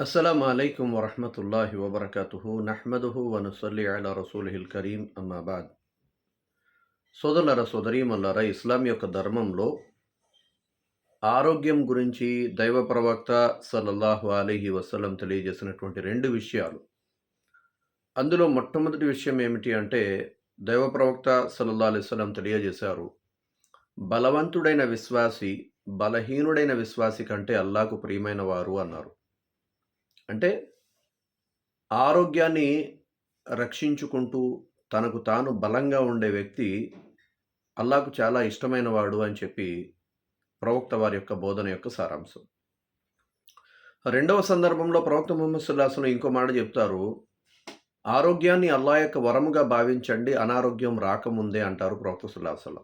అస్సలం అయికం వరహమతుల్లాహి వబర్కతుహు నహ్మదుహు వనుసల్లి అలా రసూలిహిల్ కరీం అమ్మాబాద్ సోదరులర సోదరీమల్లర ఇస్లాం యొక్క ధర్మంలో ఆరోగ్యం గురించి దైవ ప్రవక్త సలల్లాహు అలీహి వసలం తెలియజేసినటువంటి రెండు విషయాలు. అందులో మొట్టమొదటి విషయం ఏమిటి అంటే దైవ ప్రవక్త సలల్లా అలైహి వసలం తెలియజేశారు బలవంతుడైన విశ్వాసి బలహీనుడైన విశ్వాసి కంటే అల్లాకు ప్రియమైన వారు అన్నారు. అంటే ఆరోగ్యాన్ని రక్షించుకుంటూ తనకు తాను బలంగా ఉండే వ్యక్తి అల్లాకు చాలా ఇష్టమైన వాడు అని చెప్పి ప్రవక్త వారి యొక్క బోధన యొక్క సారాంశం. రెండవ సందర్భంలో ప్రవక్త ముహమ్మద్ సుల్లాహం ఇంకో మాట చెప్తారు ఆరోగ్యాన్ని అల్లా యొక్క వరముగా భావించండి అనారోగ్యం రాకముందే అంటారు ప్రవక్త సుల్లాహం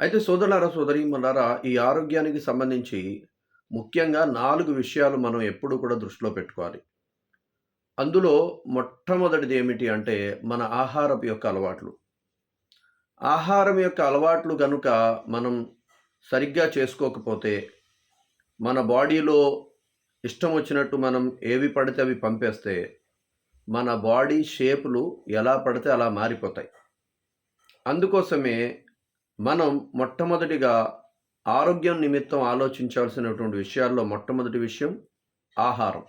అయితే సోదరులారా మొన్నారా ఈ ఆరోగ్యానికి సంబంధించి ముఖ్యంగా నాలుగు విషయాలు మనం ఎప్పుడు కూడా దృష్టిలో పెట్టుకోవాలి. అందులో మొట్టమొదటిది ఏమిటి అంటే మన ఆహారపు యొక్క అలవాట్లు. ఆహారం యొక్క అలవాట్లు కనుక మనం సరిగ్గా చేసుకోకపోతే మన బాడీలో ఇష్టం వచ్చినట్టు మనం ఏవి పడితే అవి పంపేస్తే మన బాడీ షేపులు ఎలా పడితే అలా మారిపోతాయి. అందుకోసమే మనం మొట్టమొదటిగా ఆరోగ్యం నిమిత్తం ఆలోచించాల్సినటువంటి విషయాల్లో మొట్టమొదటి విషయం ఆహారం.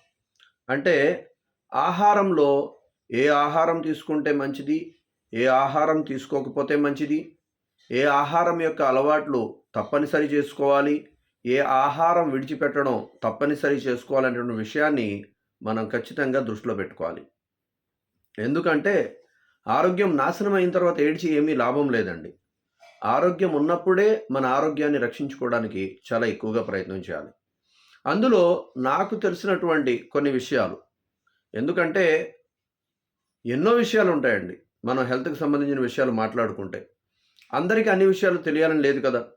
అంటే ఆహారంలో ఏ ఆహారం తీసుకుంటే మంచిది ఏ ఆహారం తీసుకోకపోతే మంచిది ఏ ఆహారం యొక్క అలవాట్లు తప్పనిసరి చేసుకోవాలి ఏ ఆహారం విడిచిపెట్టడం తప్పనిసరి చేసుకోవాలనేటువంటి విషయాన్ని మనం ఖచ్చితంగా దృష్టిలో పెట్టుకోవాలి. ఎందుకంటే ఆరోగ్యం నాశనం అయిన తర్వాత ఏడ్చి ఏమీ లాభం లేదండి. ఆరోగ్యం ఉన్నప్పుడే మన ఆరోగ్యాన్ని రక్షించుకోవడానికి చాలా ఎక్కువగా ప్రయత్నం చేయాలి. అందులో నాకు తెలిసినటువంటి కొన్ని విషయాలు. ఎందుకంటే ఎన్నో విషయాలు ఉంటాయండి. మనం హెల్త్కి సంబంధించిన విషయాలు మాట్లాడుకుంటే. అందరికీ అన్ని విషయాలు తెలియాలని లేదు కదా.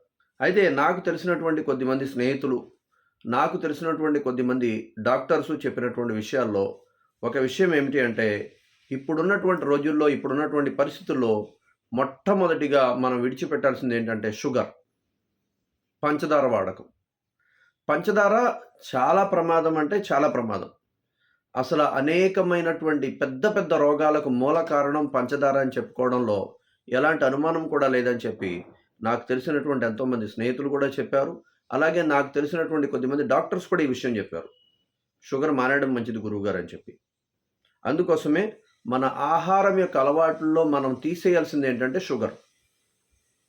అయితే నాకు తెలిసినటువంటి కొద్దిమంది స్నేహితులు నాకు తెలిసినటువంటి కొద్దిమంది డాక్టర్సు చెప్పినటువంటి విషయాల్లో ఒక విషయం ఏమిటి అంటే ఇప్పుడున్నటువంటి రోజుల్లో ఇప్పుడున్నటువంటి పరిస్థితుల్లో మొట్టమొదటిగా మనం విడిచిపెట్టాల్సింది ఏంటంటే షుగర్ పంచదార వాడకం. పంచదార చాలా ప్రమాదం అంటే చాలా ప్రమాదం. అసలు అనేకమైనటువంటి పెద్ద పెద్ద రోగాలకు మూల కారణం పంచదార అని చెప్పుకోవడంలో ఎలాంటి అనుమానం కూడా లేదని చెప్పి నాకు తెలిసినటువంటి ఎంతోమంది స్నేహితులు కూడా చెప్పారు. అలాగే నాకు తెలిసినటువంటి కొద్దిమంది డాక్టర్స్ కూడా ఈ విషయం చెప్పారు. షుగర్ మానేయడం మంచిది గురువుగారు అని చెప్పి. అందుకోసమే మన ఆహారం యొక్క అలవాట్లలో మనం తీసేయాల్సింది ఏంటంటే షుగర్.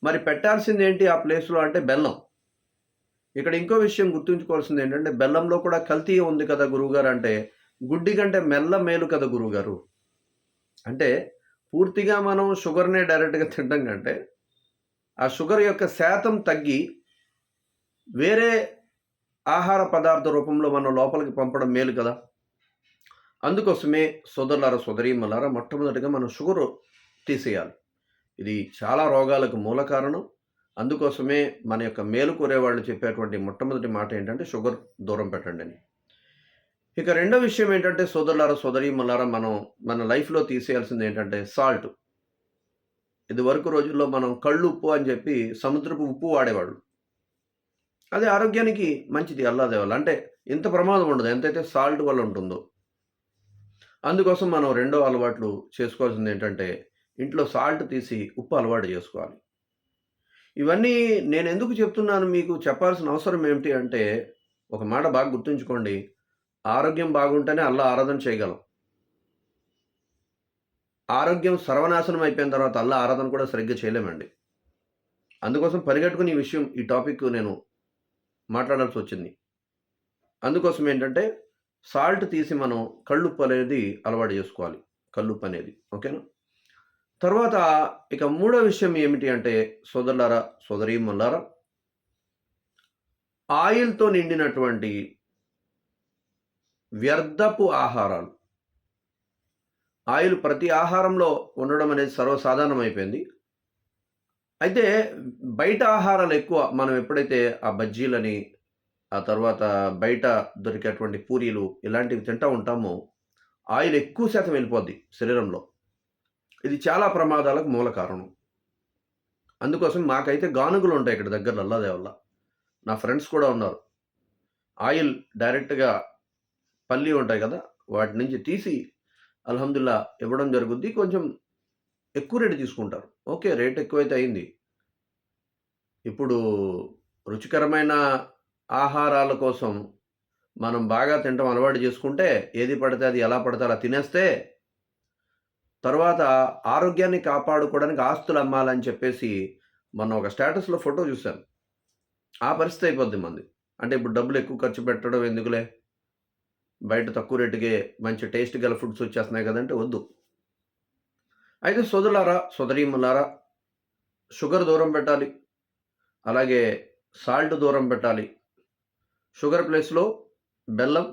మరి పెట్టాల్సింది ఏంటి ఆ ప్లేస్లో అంటే బెల్లం. ఇక్కడ ఇంకో విషయం గుర్తుంచుకోవాల్సింది ఏంటంటే బెల్లంలో కూడా కల్తీ ఉంది కదా గురువుగారు అంటే గుడ్డి కంటే మెల్ల మేలు కదా గురువుగారు. అంటే పూర్తిగా మనం షుగర్నే డైరెక్ట్గా తినడం కంటే ఆ షుగర్ యొక్క శాతం తగ్గి వేరే ఆహార పదార్థ రూపంలో మనం లోపలికి పంపడం మేలు కదా. అందుకోసమే సోదరులార సోదరీమలారా మొట్టమొదటిగా మనం షుగర్ తీసేయాలి. ఇది చాలా రోగాలకు మూల కారణం. అందుకోసమే మన యొక్క మేలు కోరే వాళ్ళు చెప్పేటువంటి మొట్టమొదటి మాట ఏంటంటే షుగర్ దూరం పెట్టండి అని. ఇక రెండో విషయం ఏంటంటే సోదరులార సోదరీమలారా మనం మన లైఫ్లో తీసేయాల్సింది ఏంటంటే సాల్ట్. ఇది వరకు రోజుల్లో మనం కళ్ళు ఉప్పు అని చెప్పి సముద్రపు ఉప్పు వాడేవాళ్ళు. అది ఆరోగ్యానికి మంచిది అల్లాదేవాళ్ళు అంటే ఇంత ప్రమాదం ఉండదు. ఎంతైతే సాల్ట్ వల్ల ఉంటుందో. అందుకోసం మనం రెండో అలవాట్లు చేసుకోవాల్సింది ఏంటంటే ఇంట్లో సాల్ట్ తీసి ఉప్పు అలవాటు చేసుకోవాలి. ఇవన్నీ నేను ఎందుకు చెప్తున్నాను మీకు చెప్పాల్సిన అవసరం ఏమిటి అంటే ఒక మాట బాగా గుర్తుంచుకోండి. ఆరోగ్యం బాగుంటేనే అల్లా ఆరాధన చేయగలం. ఆరోగ్యం సర్వనాశనం అయిపోయిన తర్వాత అల్లా ఆరాధన కూడా సరిగ్గా చేయలేమండి. అందుకోసం పరిగెట్టుకుని ఈ విషయం ఈ టాపిక్ నేను మాట్లాడాల్సి వచ్చింది. అందుకోసం ఏంటంటే సాల్ట్ తీసి మనం కళ్ళుప్పు అనేది అలవాటు చేసుకోవాలి. కళ్ళుప్పు అనేది. ఓకేనా? తర్వాత ఇక మూడో విషయం ఏమిటి అంటే సోదరులారా సోదరీమల్లారా ఆయిల్తో నిండినటువంటి వ్యర్థపు ఆహారాలు. ఆయిల్ ప్రతి ఆహారంలో ఉండడం అనేది సర్వసాధారణం అయిపోయింది అయితే బయట ఆహారాలు ఎక్కువ మనం ఎప్పుడైతే ఆ బజ్జీలని ఆ తర్వాత బయట దొరికేటువంటి పూరీలు ఇలాంటివి తింటూ ఉంటామో ఆయిల్ ఎక్కువ శాతం వెళ్ళిపోద్ది శరీరంలో. ఇది చాలా ప్రమాదాలకు మూల కారణం. అందుకోసం మాకైతే గానుగులు ఉంటాయి ఇక్కడ దగ్గర అల్లదేవల్ల నా ఫ్రెండ్స్ కూడా ఉన్నారు. ఆయిల్ డైరెక్ట్గా పల్లి ఉంటాయి కదా వాటి నుంచి తీసి అల్హమ్దుల్లా ఇవ్వడం జరుగుద్ది. కొంచెం ఎక్కువ రేటు తీసుకుంటారు. ఓకే రేట్ ఎక్కువైతే అయింది. ఇప్పుడు రుచికరమైన ఆహారాల కోసం మనం బాగా తినటం అలవాటు చేసుకుంటే ఏది పడితే అది ఎలా పడితే అలా తినేస్తే తర్వాత ఆరోగ్యాన్ని కాపాడుకోవడానికి ఆస్తులు అమ్మాలని చెప్పేసి మొన్న ఒక స్టేటస్లో ఫోటో చూశాను ఆ పరిస్థితి అయిపోద్ది మంది. అంటే ఇప్పుడు డబ్బులు ఎక్కువ ఖర్చు పెట్టడం ఎందుకులే? బయట తక్కువ రేటుకే మంచి టేస్ట్ గల ఫుడ్స్ వచ్చేస్తున్నాయి కదంటే వద్దు. అయితే సోదరులారా సోదరీమల్లారా షుగర్ దూరం పెట్టాలి. అలాగే సాల్ట్ దూరం పెట్టాలి. షుగర్ ప్లేస్లో బెల్లం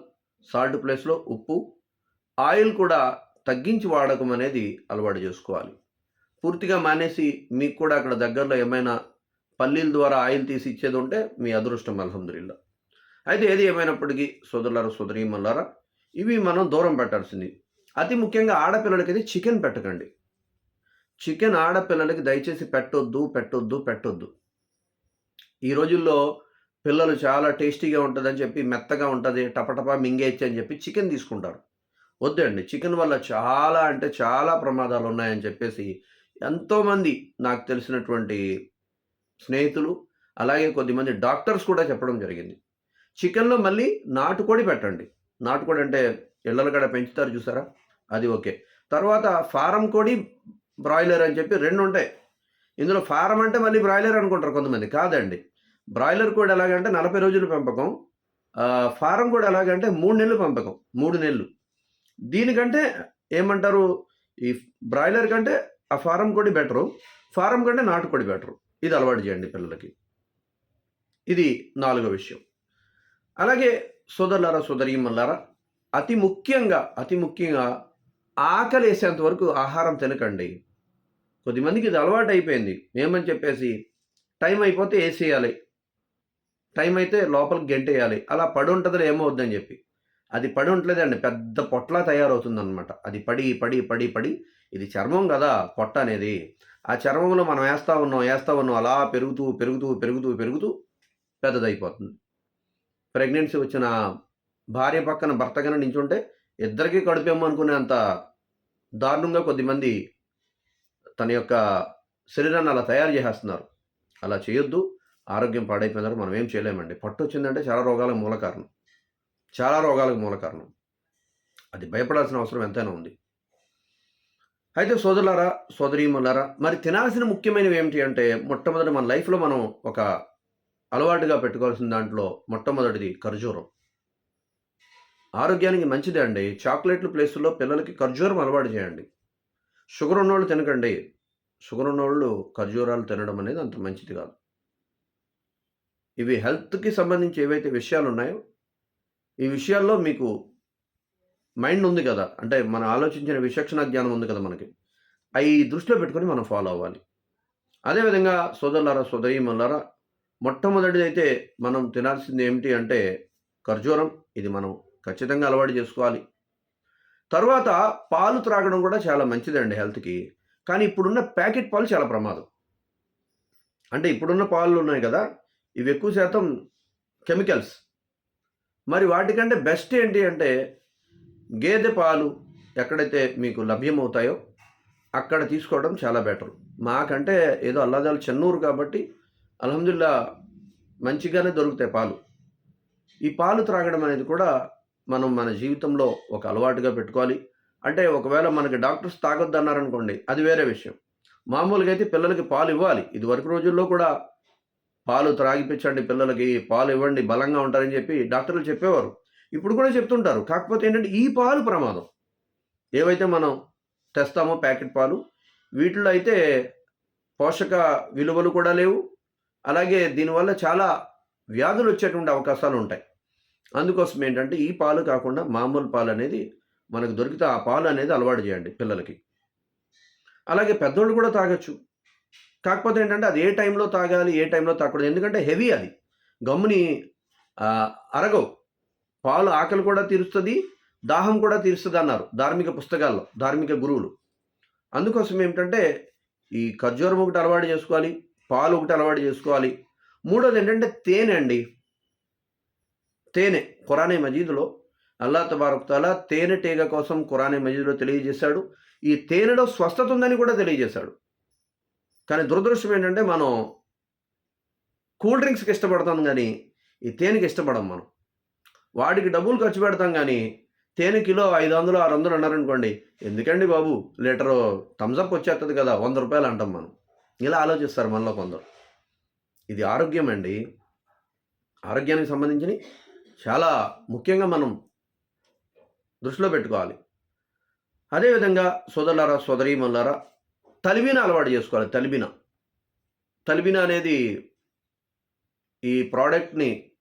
సాల్ట్ ప్లేస్లో ఉప్పు ఆయిల్ కూడా తగ్గించి వాడకం అనేది అలవాటు చేసుకోవాలి. పూర్తిగా మానేసి మీకు కూడా అక్కడ దగ్గరలో ఏమైనా పల్లీల ద్వారా ఆయిల్ తీసి ఇచ్చేది ఉంటే మీ అదృష్టం అల్హమ్దుల్లా అయితే ఏది ఏమైనప్పటికీ సోదరులారా సోదరీమల్లారా ఇవి మనం దూరం పెట్టాల్సింది. అతి ముఖ్యంగా ఆడపిల్లలకి అయితే చికెన్ పెట్టకండి. చికెన్ ఆడపిల్లలకి దయచేసి పెట్టొద్దు పెట్టొద్దు పెట్టొద్దు. ఈ రోజుల్లో పిల్లలు చాలా టేస్టీగా ఉంటుందని చెప్పి మెత్తగా ఉంటుంది టపటపా మింగేయచ్చు అని చెప్పి చికెన్ తీసుకుంటారు. వద్దండి చికెన్ వల్ల చాలా అంటే చాలా ప్రమాదాలు ఉన్నాయని చెప్పేసి ఎంతోమంది నాకు తెలిసినటువంటి స్నేహితులు అలాగే కొద్దిమంది డాక్టర్స్ కూడా చెప్పడం జరిగింది. చికెన్లో మళ్ళీ నాటుకోడి పెట్టండి. నాటుకోడి అంటే ఇళ్ళలగడ పెంచుతారు చూసారా? అది ఓకే. తర్వాత ఫారం కోడి బ్రాయిలర్ అని చెప్పి రెండు ఉంటాయి ఇందులో ఫారం అంటే మళ్ళీ బ్రాయిలర్ అనుకుంటారు కొంతమంది. కాదండి. బ్రాయిలర్ కోడి ఎలాగంటే నలభై రోజులు పెంపకం ఫారం కూడా ఎలాగంటే మూడు నెలలు పెంపకం మూడు నెలలు. దీనికంటే ఏమంటారు? ఈ బ్రాయిలర్ కంటే ఆ ఫారం కోడి బెటరు ఫారం కంటే నాటుకోడి బెటరు. ఇది అలవాటు చేయండి పిల్లలకి. ఇది నాలుగో విషయం. అలాగే సోదరులారా సోదరీమల్లారా అతి ముఖ్యంగా అతి ముఖ్యంగా ఆకలి వేసేంత వరకు ఆహారం తినకండి. కొద్దిమందికి ఇది అలవాటు అయిపోయింది ఏమని చెప్పేసి టైం అయిపోతే వేసేయాలి టైం అయితే లోపలికి గెంటేయాలి. అలా పడి ఉంటుందో ఏమవుద్దని చెప్పి. అది పడి ఉంటలేదండి పెద్ద పొట్లా తయారవుతుంది అనమాట అది పడి పడి పడి పడి ఇది చర్మం కదా పొట్ట అనేది. ఆ చర్మంలో మనం వేస్తా ఉన్నాం వేస్తా ఉన్నాం అలా పెరుగుతూ పెరుగుతూ పెరుగుతూ పెరుగుతూ పెద్దదైపోతుంది. ప్రెగ్నెన్సీ వచ్చిన భార్య పక్కన భర్త కన్నా నించుంటే ఇద్దరికీ కడుపేమో అనుకునేంత దారుణంగా కొద్దిమంది తన యొక్క శరీరాన్ని అలా తయారు చేసేస్తున్నారు. అలా చేయొద్దు. ఆరోగ్యం పాడైపోయినారు మనం ఏం చేయలేమండి. పట్టు వచ్చిందంటే చాలా రోగాలకు మూల కారణం. చాలా రోగాలకు మూల కారణం. అది భయపడాల్సిన అవసరం ఎంతైనా ఉంది. అయితే సోదరులారా సోదరీమలారా మరి తినాల్సిన ముఖ్యమైనవి ఏమిటి అంటే మొట్టమొదటి మన లైఫ్లో మనం ఒక అలవాటుగా పెట్టుకోవాల్సిన దాంట్లో మొట్టమొదటిది ఖర్జూరం. ఆరోగ్యానికి మంచిదే అండి. చాక్లెట్లు ప్లేసుల్లో పిల్లలకి ఖర్జూరం అలవాటు చేయండి. షుగర్ ఉన్నోళ్ళు తినకండి. షుగర్ ఉన్నోళ్ళు ఖర్జూరాలు తినడం అనేది అంత మంచిది కాదు. ఇవి హెల్త్కి సంబంధించి ఏవైతే విషయాలు ఉన్నాయో ఈ విషయాల్లో మీకు మైండ్ ఉంది కదా. అంటే మనం ఆలోచించిన విచక్షణ జ్ఞానం ఉంది కదా మనకి. అవి దృష్టిలో పెట్టుకొని మనం ఫాలో అవ్వాలి. అదేవిధంగా సోదరులారా సోదరీమల్లారా మొట్టమొదటిది అయితే మనం తినాల్సింది ఏమిటి అంటే ఖర్జూరం. ఇది మనం ఖచ్చితంగా అలవాటు చేసుకోవాలి. తర్వాత పాలు త్రాగడం కూడా చాలా మంచిదండి హెల్త్కి. కానీ ఇప్పుడున్న ప్యాకెట్ పాలు చాలా ప్రమాదం. అంటే ఇప్పుడున్న పాలు ఉన్నాయి కదా ఇవి ఎక్కువ శాతం కెమికల్స్. మరి వాటికంటే బెస్ట్ ఏంటి అంటే గేదె పాలు ఎక్కడైతే మీకు లభ్యమవుతాయో అక్కడ తీసుకోవడం చాలా బెటర్. మాకంటే ఏదో అల్లాదాలు చెన్నూరు కాబట్టి అల్హమ్దుల్లా మంచిగానే దొరుకుతాయి పాలు. ఈ పాలు త్రాగడం అనేది కూడా మనం మన జీవితంలో ఒక అలవాటుగా పెట్టుకోవాలి. అంటే ఒకవేళ మనకి డాక్టర్స్ తాగొద్దన్నారనుకోండి అది వేరే విషయం. మామూలుగా అయితే పిల్లలకి పాలు ఇవ్వాలి. ఇది వరకు రోజుల్లో కూడా పాలు త్రాగిపించండి పిల్లలకి పాలు ఇవ్వండి బలంగా ఉంటారని చెప్పి డాక్టర్లు చెప్పేవారు. ఇప్పుడు కూడా చెప్తుంటారు. కాకపోతే ఏంటంటే ఈ పాలు ప్రమాదం. ఏవైతే మనం తెస్తామో ప్యాకెట్ పాలు వీటిలో అయితే పోషక విలువలు కూడా లేవు. అలాగే దీనివల్ల చాలా వ్యాధులు వచ్చేటువంటి అవకాశాలు ఉంటాయి. అందుకోసం ఏంటంటే ఈ పాలు కాకుండా మామూలు పాలు అనేది మనకు దొరికితే ఆ పాలు అనేది అలవాటు చేయండి పిల్లలకి. అలాగే పెద్దోళ్ళు కూడా తాగొచ్చు. కాకపోతే ఏంటంటే అది ఏ టైంలో తాగాలి ఏ టైంలో తాగకూడదు. ఎందుకంటే హెవీ అది. గమ్ముని అరగవు. పాలు ఆకలి కూడా తీరుస్తుంది దాహం కూడా తీరుస్తుంది అన్నారు ధార్మిక పుస్తకాల్లో ధార్మిక గురువులు. అందుకోసం ఏమిటంటే ఈ ఖర్జూరం ఒకటి అలవాటు చేసుకోవాలి పాలు ఒకటి అలవాటు చేసుకోవాలి. మూడోది ఏంటంటే తేనె అండి. తేనె ఖురానే మజీదులో అల్లా తబారక్తాలా తేనెటీగ కోసం ఖురానే మజీదులో తెలియజేశాడు. ఈ తేనెలో స్వస్థత ఉందని కూడా తెలియజేశాడు. కానీ దురదృష్టం ఏంటంటే మనం కూల్ డ్రింక్స్కి ఇష్టపడతాం కానీ ఈ తేనెకి ఇష్టపడం మనం. వాడికి డబ్బులు ఖర్చు పెడతాం కానీ తేనె కిలో ఐదు వందలు ఆరు వందలు అన్నారనుకోండి ఎందుకండి బాబు లీటరు థమ్స్అప్ వచ్చేస్తుంది కదా వంద రూపాయలు అంటాం మనం. ఇలా ఆలోచిస్తారు మనలో కొందరు. ఇది ఆరోగ్యం అండి. ఆరోగ్యానికి సంబంధించి చాలా ముఖ్యంగా మనం దృష్టిలో పెట్టుకోవాలి. అదేవిధంగా సోదరులారా సోదరీమల్లారా తలిబిన అలవాటు చేసుకోవాలి తలిబిన. తలిబిన అనేది ఈ ప్రోడక్ట్ని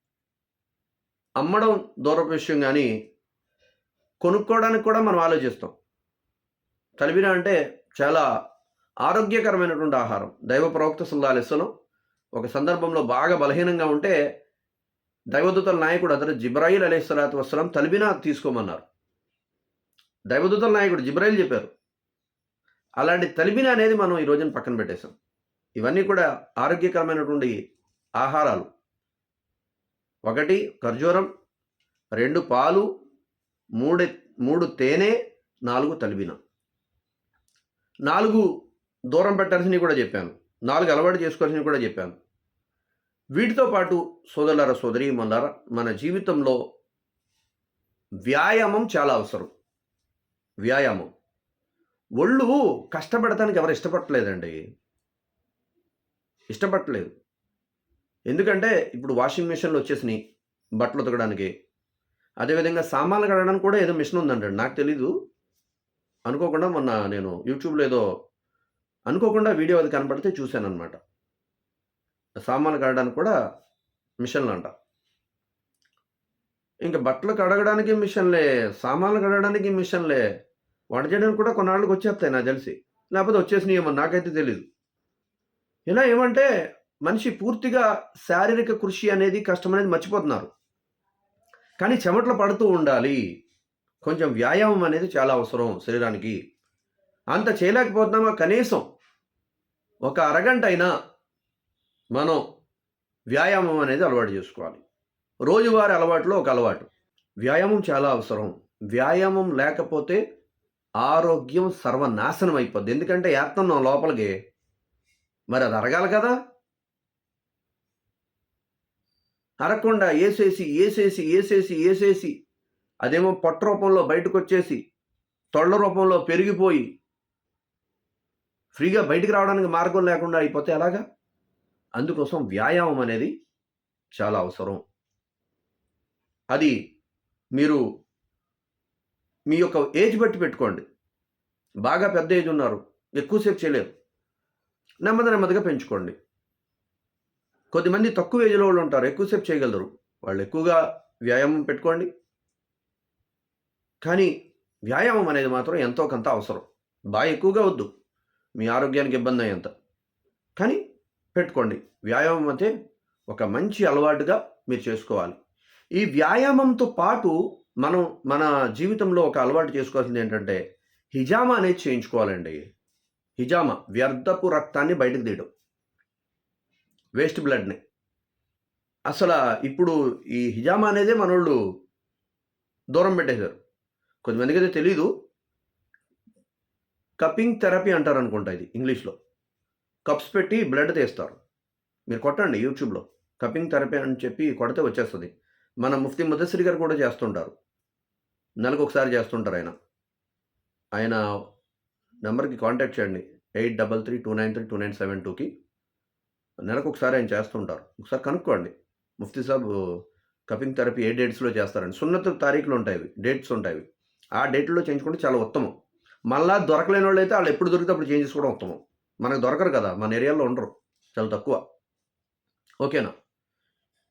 అమ్మడం దూరపు విషయం కానీ కొనుక్కోవడానికి కూడా మనం ఆలోచిస్తాం. తలిబిన అంటే చాలా ఆరోగ్యకరమైనటువంటి ఆహారం. దైవ ప్రవక్త సుల్లాలిస్సలం ఒక సందర్భంలో బాగా బలహీనంగా ఉంటే దైవదూతల నాయకుడు అతను జిబ్రాయిల్ అలీస్వలాతు వస్సలం తలిబినా తీసుకోమన్నారు. దైవదూతల నాయకుడు జిబ్రాయిల్ చెప్పారు అలాంటి తలిబిన అనేది మనం ఈ రోజున పక్కన పెట్టేశాం. ఇవన్నీ కూడా ఆరోగ్యకరమైనటువంటి ఆహారాలు. ఒకటి ఖర్జూరం రెండు పాలు మూడు మూడు తేనె నాలుగు తలిబిన. నాలుగు దూరం పెట్టాల్సినవి కూడా చెప్పాను. నాలుగు అలవాటు చేసుకోవాల్సినవి కూడా చెప్పాను. వీటితో పాటు సోదరులార సోదరి మల్లారా మన జీవితంలో వ్యాయామం చాలా అవసరం. వ్యాయామం. ఒళ్ళు కష్టపడటానికి ఎవరు ఇష్టపడట్లేదండి. ఇష్టపడట్లేదు. ఎందుకంటే ఇప్పుడు వాషింగ్ మిషన్లు వచ్చేసినాయి బట్టలు ఉతకడానికి. అదేవిధంగా సామాన్లు కడగడానికి కూడా ఏదో మిషన్ ఉందండి. నాకు తెలీదు. అనుకోకుండా మొన్న నేను యూట్యూబ్లో ఏదో అనుకోకుండా వీడియో అది కనపడితే చూశాను అనమాట సామాన్లు కడగడానికి కూడా మిషన్లు అంట. ఇంకా బట్టలు కడగడానికి మిషన్లే సామాన్లు కడగడానికి మిషన్లే. వంట చేయడానికి కూడా కొన్నాళ్ళకి వచ్చేస్తాయి నాకు తెలిసి. లేకపోతే వచ్చేసినాయేమో నాకైతే తెలీదు. ఇలా ఏమంటే మనిషి పూర్తిగా శారీరక కృషి అనేది కష్టం అనేది మర్చిపోతున్నారు. కానీ చెమటలు పడుతూ ఉండాలి. కొంచెం వ్యాయామం అనేది చాలా అవసరం శరీరానికి. అంత చేయలేకపోతున్నామా? కనీసం ఒక అరగంట అయినా మనం వ్యాయామం అనేది అలవాటు చేసుకోవాలి. రోజువారి అలవాటులో ఒక అలవాటు. వ్యాయామం చాలా అవసరం. వ్యాయామం లేకపోతే ఆరోగ్యం సర్వనాశనం అయిపోద్ది. ఎందుకంటే వేస్తున్నాం లోపలికి. మరి అది అరగాలి కదా. అరగకుండా వేసేసి వేసేసి వేసేసి వేసేసి అదేమో పొట్ట రూపంలో బయటకు వచ్చేసి తొళ్ళ రూపంలో పెరిగిపోయి ఫ్రీగా బయటికి రావడానికి మార్గం లేకుండా అయిపోతే ఎలాగా? అందుకోసం వ్యాయామం అనేది చాలా అవసరం. అది మీరు మీ యొక్క ఏజ్ బట్టి పెట్టుకోండి. బాగా పెద్ద ఏజ్ ఉన్నారు. ఎక్కువసేపు చేయలేరు. నెమ్మది నెమ్మదిగా పెంచుకోండి. కొద్దిమంది తక్కువ ఏజ్లో వాళ్ళు ఉంటారు. ఎక్కువసేపు చేయగలరు. వాళ్ళు ఎక్కువగా వ్యాయామం పెట్టుకోండి. కానీ వ్యాయామం అనేది మాత్రం ఎంతో కొంత అవసరం. బాగా ఎక్కువగా వద్దు. మీ ఆరోగ్యానికి ఇబ్బంది అయ్యేంత. కానీ పెట్టుకోండి. వ్యాయామం అయితే ఒక మంచి అలవాటుగా మీరు చేసుకోవాలి. ఈ వ్యాయామంతో పాటు మనం మన జీవితంలో ఒక అలవాటు చేసుకోవాల్సింది ఏంటంటే హిజామా అనేది చేయించుకోవాలండి. హిజామా వ్యర్థపు రక్తాన్ని బయటకు తీయడం. వేస్ట్ బ్లడ్ని. అసలు ఇప్పుడు ఈ హిజామా అనేదే మనోళ్ళు దూరం పెట్టేశారు. కొద్దిమందికి అయితే తెలీదు. కప్పింగ్ థెరపీ అంటారు అనుకుంటా ఇది ఇంగ్లీష్లో. కప్స్ పెట్టి బ్లడ్ తీస్తారు. మీరు కొట్టండి యూట్యూబ్లో. కప్పింగ్ థెరపీ అని చెప్పి కొడితే వచ్చేస్తుంది. మన ముఫ్తి ముదస్సిరి గారు కూడా చేస్తుంటారు. నెలకు ఒకసారి చేస్తుంటారు ఆయన. ఆయన నెంబర్కి కాంటాక్ట్ చేయండి. Eight double three two nine three two nine seven టూకి. నెలకు ఒకసారి ఆయన చేస్తుంటారు. ఒకసారి కనుక్కోండి. ముఫ్తీ సాబ్ కపింగ్ థెరపీ ఏ డేట్స్లో చేస్తారండి సున్నత తారీఖులు ఉంటాయి డేట్స్ ఉంటాయి ఆ డేట్లో చేయించుకుంటే చాలా ఉత్తమం. మళ్ళా దొరకలేని వాళ్ళు అయితే వాళ్ళు ఎప్పుడు దొరికితే అప్పుడు చేంజ్ చేసుకోవడం ఉత్తమం. మనకు దొరకరు కదా. మన ఏరియాలో ఉండరు. చాలా తక్కువ. ఓకేనా?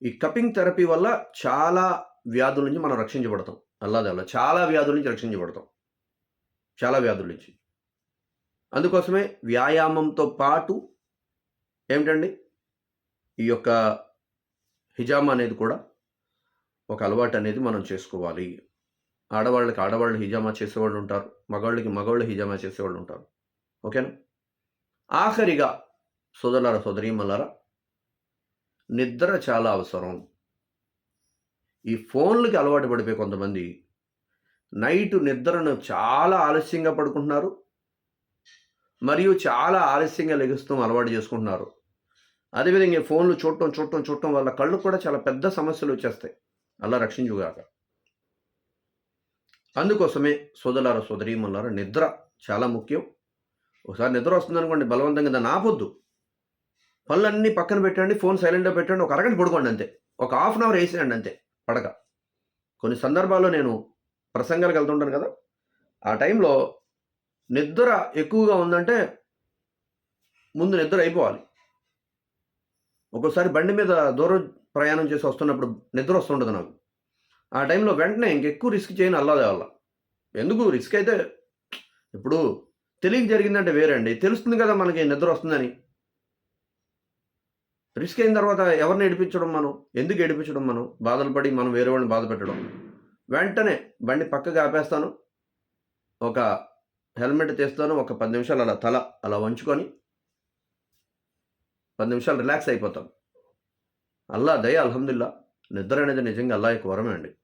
ఈ కపింగ్ థెరపీ వల్ల చాలా వ్యాధుల నుంచి మనం రక్షించబడతాం. అల్లాదే అల్లా చాలా వ్యాధుల నుంచి రక్షించబడతాం. చాలా వ్యాధుల నుంచి. అందుకోసమే వ్యాయామంతో పాటు ఏమిటండి? ఈ యొక్క హిజామా అనేది కూడా ఒక అలవాటు అనేది మనం చేసుకోవాలి. ఆడవాళ్ళకి ఆడవాళ్ళు హిజామా చేసేవాళ్ళు ఉంటారు. మగవాళ్ళకి మగవాళ్ళు హిజామా చేసేవాళ్ళు ఉంటారు. ఓకేనా? ఆఖరిగా సోదరులారా సోదరీమల్లారా నిద్ర చాలా అవసరం. ఈ ఫోన్లకి అలవాటు పడిపోయి కొంతమంది. నైట్ నిద్రను చాలా ఆలస్యంగా పడుకుంటున్నారు. మరియు చాలా ఆలస్యంగా లెగుస్తూ అలవాటు చేసుకుంటున్నారు. అదేవిధంగా ఈ ఫోన్లు చూడటం చూడటం చూడటం వల్ల కళ్ళు కూడా చాలా పెద్ద సమస్యలు వచ్చేస్తాయి. అలా రక్షించుగాక అందుకోసమే సోదలార సోదరీమల్లారా నిద్ర చాలా ముఖ్యం. ఒకసారి నిద్ర వస్తుందనుకోండి బలవంతంగా దాన్ని ఆపొద్దు. పనులన్నీ పక్కన పెట్టండి ఫోన్ సైలెంట్గా పెట్టండి ఒక అరగంట పడుకోండి అంతే. ఒక హాఫ్ అన్ అవర్ వేసేయండి అంతే. పడక. కొన్ని సందర్భాల్లో నేను ప్రసంగాలకు వెళ్తుంటాను కదా ఆ టైంలో నిద్ర ఎక్కువగా ఉందంటే ముందు నిద్ర అయిపోవాలి. ఒక్కోసారి బండి మీద దూరం ప్రయాణం చేసి వస్తున్నప్పుడు నిద్ర వస్తుండదు నాకు. ఆ టైంలో వెంటనే ఇంకెక్కువ రిస్క్ చేయని అల్లాదే వల్ల ఎందుకు? రిస్క్ అయితే ఇప్పుడు తెలియక జరిగిందంటే వేరే అండి తెలుస్తుంది కదా మనకి నిద్ర వస్తుందని. రిస్క్ అయిన తర్వాత ఎవరిని ఏడిపించడం మనం? ఎందుకు ఏడిపించడం మనం? బాధలు పడి మనం వేరే వాళ్ళని బాధ పెట్టడం. వెంటనే బండి పక్కకు ఆపేస్తాను. ఒక హెల్మెట్ తీస్తాను. ఒక పది నిమిషాలు అలా తల అలా వంచుకొని పది నిమిషాలు రిలాక్స్ అయిపోతాం. అల్లా దయ అల్హమ్దుల్లా. నిద్ర అనేది నిజంగా అల్లా యొక్క వరమే అండి.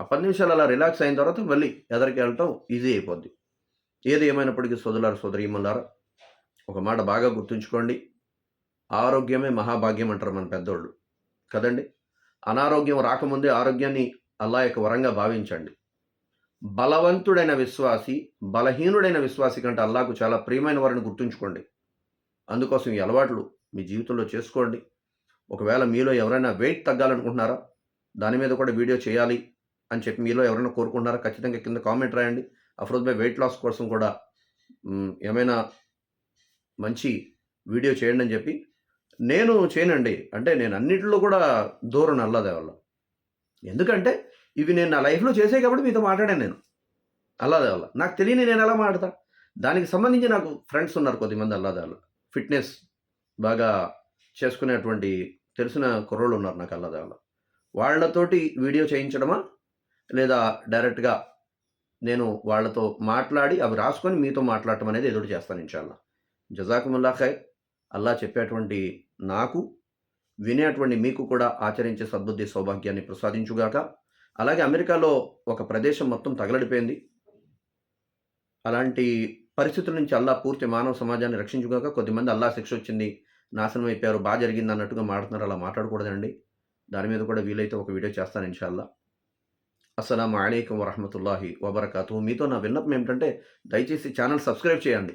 ఆ పది నిమిషాలు అలా రిలాక్స్ అయిన తర్వాత మళ్ళీ ఎదరికి వెళ్ళటం ఈజీ అయిపోద్ది. ఏది ఏమైనప్పటికీ సోదరులారు సోదరీమల్లారా ఒక మాట బాగా గుర్తుంచుకోండి. ఆరోగ్యమే మహాభాగ్యం అంటారు మన పెద్దోళ్ళు. కదండి? అనారోగ్యం రాకముందే ఆరోగ్యాన్ని అల్లా యొక్క వరంగా భావించండి. బలవంతుడైన విశ్వాసి బలహీనుడైన విశ్వాసి కంటే అల్లాకు చాలా ప్రియమైన వారిని గుర్తుంచుకోండి. అందుకోసం ఈ అలవాట్లు మీ జీవితంలో చేసుకోండి. ఒకవేళ మీలో ఎవరైనా వెయిట్ తగ్గాలనుకుంటున్నారా? దాని మీద కూడా వీడియో చేయాలి అని చెప్పి మీలో ఎవరైనా కోరుకుంటున్నారా? ఖచ్చితంగా కింద కామెంట్ రాయండి. అఫ్రోజ్ బై వెయిట్ లాస్ కోసం కూడా ఏమైనా మంచి వీడియో చేయండి అని చెప్పి నేను చేయనండి. అంటే నేను అన్నింటిలో కూడా దూరం అల్లదే ఎందుకంటే ఇవి నేను నా లైఫ్లో చేసే కాబట్టి మీతో మాట్లాడాను నేను. అల్లాదేవల్ల నాకు తెలియని నేను ఎలా మాట్లాడతా? దానికి సంబంధించి నాకు ఫ్రెండ్స్ ఉన్నారు కొద్దిమంది అల్లాదే ఫిట్నెస్ బాగా చేసుకునేటువంటి తెలిసిన కుర్రోళ్ళు ఉన్నారు నాకు అల్లాదే వాళ్ళతోటి వీడియో చేయించడమా? లేదా డైరెక్ట్గా నేను వాళ్ళతో మాట్లాడి అవి రాసుకొని మీతో మాట్లాడటం అనేది ఎదురు చేస్తాను ఇన్షాల్లా. జజాకుముల్లా ఖైర్. అల్లా చెప్పేటువంటి నాకు వినేటువంటి మీకు కూడా ఆచరించే సద్బుద్ధి సౌభాగ్యాన్ని ప్రసాదించుగాక. అలాగే అమెరికాలో ఒక ప్రదేశం మొత్తం తగలడిపోయింది. అలాంటి పరిస్థితుల నుంచి అల్లా పూర్తి మానవ సమాజాన్ని రక్షించుగాక కొద్దిమంది అల్లా శిక్ష వచ్చింది నాశనం అయిపోయారు బాగా జరిగింది అన్నట్టుగా మాట్లాడుతున్నారు అలా మాట్లాడకూడదండి. దాని మీద కూడా వీలైతే ఒక వీడియో చేస్తాను ఇన్షాల్లా. అస్సలం అయికం వరహమతుల్లాహి వబర్కాతు మీతో నా విన్నపం ఏమిటంటే దయచేసి ఛానల్ సబ్స్క్రైబ్ చేయండి.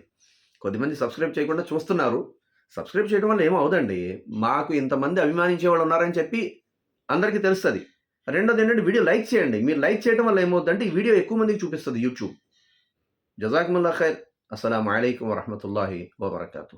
కొద్దిమంది సబ్స్క్రైబ్ చేయకుండా చూస్తున్నారు. సబ్స్క్రైబ్ చేయడం వల్ల ఏమవుదండి మాకు ఇంతమంది అభిమానించే వాళ్ళు ఉన్నారని చెప్పి అందరికీ తెలుస్తుంది. రెండోది ఏంటంటే వీడియో లైక్ చేయండి. మీరు లైక్ చేయడం వల్ల ఏమవుతుందంటే ఈ వీడియో ఎక్కువ మందికి చూపిస్తుంది యూట్యూబ్. జజాకుముల్లా ఖైర్. అస్సలం అయికం వరహమతుల్లాహి వబర్కాతు